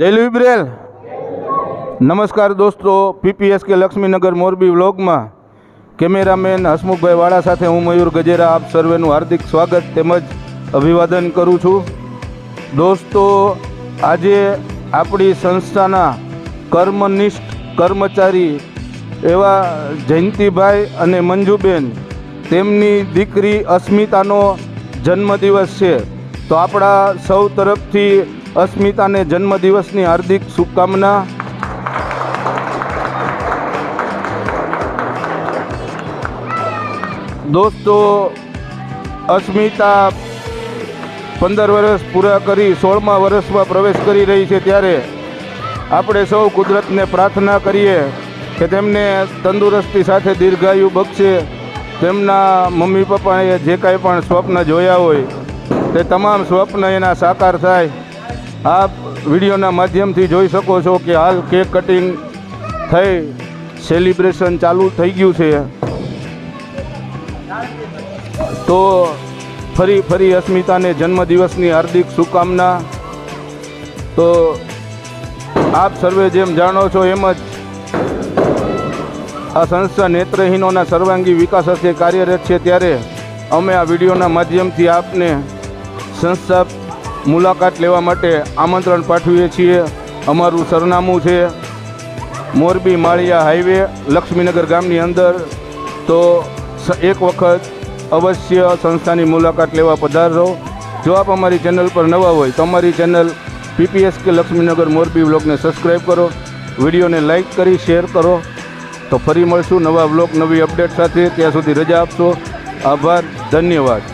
જય લિબ્રેલ નમસ્કાર દોસ્તો પીપીએસ કે લક્ષ્મીનગર મોરબી વ્લોગમાં. કેમેરામેન હસમુખભાઈ વાળા સાથે હું મયુર ગજેરા, આપ સર્વેનું હાર્દિક સ્વાગત તેમજ અભિવાદન કરું છું. દોસ્તો, આજે આપણી સંસ્થાના કર્મનિષ્ઠ કર્મચારી એવા જયંતિભાઈ અને મંજુબેન, તેમની દીકરી અસ્મિતાનો જન્મદિવસ છે. તો આપણા સૌ તરફથી અસ્મિતાને જન્મદિવસની હાર્દિક શુભકામના. દોસ્તો, અસ્મિતા પંદર વર્ષ પૂરા કરી સોળમા વર્ષમાં પ્રવેશ કરી રહી છે ત્યારે આપણે સૌ કુદરતને પ્રાર્થના કરીએ કે તેમને તંદુરસ્તી સાથે દીર્ઘાયુ બક્ષે. તેમના મમ્મી પપ્પાએ જે કાંઈ પણ સ્વપ્ન જોયા હોય તે તમામ સ્વપ્ન એના સાકાર થાય. આપ વિડીયોના માધ્યમથી જોઈ શકો છો કે હાલ કેક કટિંગ થઈ સેલિબ્રેશન ચાલુ થઈ ગયું છે. તો ફરી ફરી અસ્મિતાને જન્મદિવસની હાર્દિક શુભકામના. તો આપ સર્વે જેમ જાણો છો એમ જ આ સંસ્થા નેત્રહીનોના સર્વાંગી વિકાસ અર્થે કાર્યરત છે ત્યારે અમે આ વિડીયોના માધ્યમથી આપને સંસ્થા મુલાકાત લેવા માટે આમંત્રણ પાઠવીએ છીએ. અમારું સરનામું છે મોરબી માળિયા હાઈવે, લક્ષ્મીનગર ગામની અંદર. તો એક વખત અવશ્ય સંસ્થાની મુલાકાત લેવા પધારો. જો આપ અમારી ચેનલ પર નવા હોય તો અમારી ચેનલ પીપીએસ કે લક્ષ્મીનગર મોરબી બ્લોગને સબસ્ક્રાઈબ કરો. વિડીયોને લાઈક કરી, શેર કરો. તો ફરી મળશું નવા બ્લોગ નવી અપડેટ સાથે. ત્યાં સુધી રજા આપશો. આભાર, ધન્યવાદ.